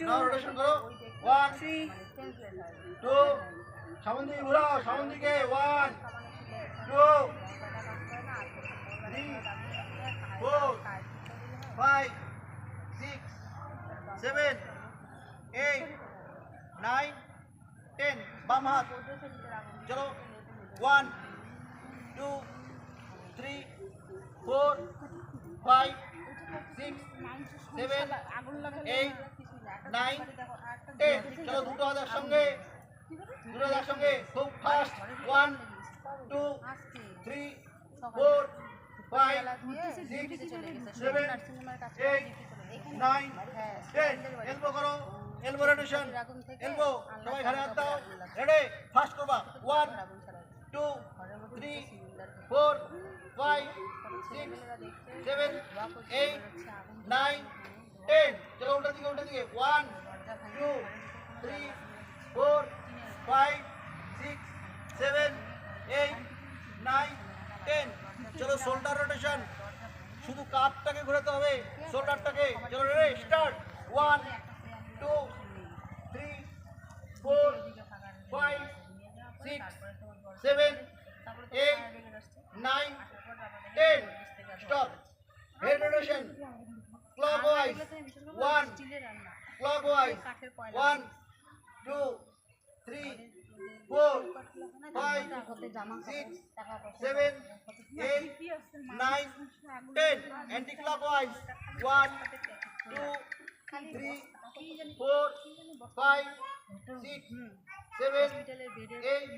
নাও rotation করো one three two সামন দিকে ঘোরাও সামন দিকে one two three four five six seven eight nine ten বাম হাত চলো one two three four five six seven eight nine ten চলো দুটো হাতের সঙ্গে। দুটো হাতের সঙ্গে, খুব fast one two three four five six seven eight nine ten elbow করো এলবো রোটেশন এলবো সবাই ঘাড়ে হাত দাও। রেডি ফাস্ট করবা। One two three four five six seven eight nine ten চলো উল্টা দিকে উল্টা দিকে one two three four five six seven eight nine ten চলো শোল্ডার রোটেশন শুধু কাপটাকে ঘোরাতে হবে। শোল্ডারটাকে চলো ready start one two three four five six seven eight nine one clockwise one two three four five six seven eight nine ten anticlockwise one two three four five six seven eight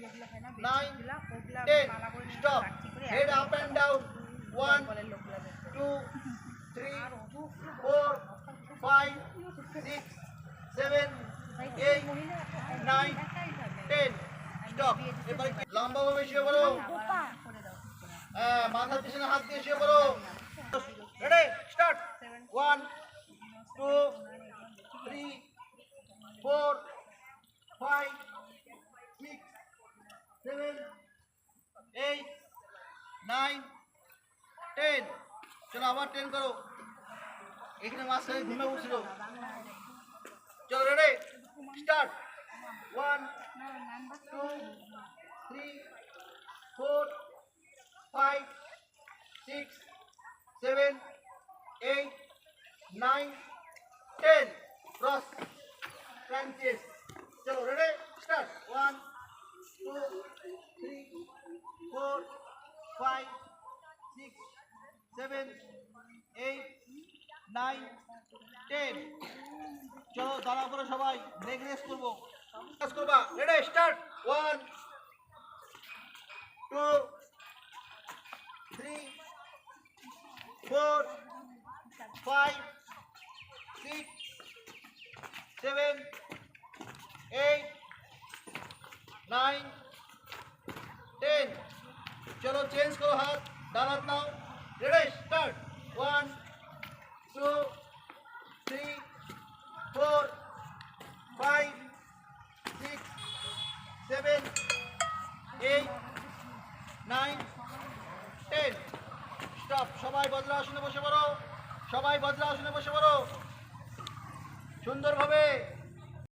nine ten stop head up and down one two three four Five six seven eight nine ten stop এবারে লম্বাভাবে শুয়ে পড়ো। হ্যাঁ মাথার পিছনে হাত দিয়ে শুয়ে পড়ো। Ready start one two three four five six seven eight nine ten চলো আবার টেন করো। এখানে মাঝখানে ঘুমে উঠছিল চলো ready start one two three four five six seven eight nine ten cross crunches চলো ready start one two three four five six seven eight nine ten চলো দাঁড়া করে সবাই। ব্রেক রেস করব। রেস করবা। Ready start one two three four five six seven eight nine ten চলো change করো হাত। হাত নাও ready start one two three four five, six seven eight nine ten. Stop সবাই বদলা আসনে বসে পড়ো। সবাই বদলা আসনে বসে পড়ো। সুন্দরভাবে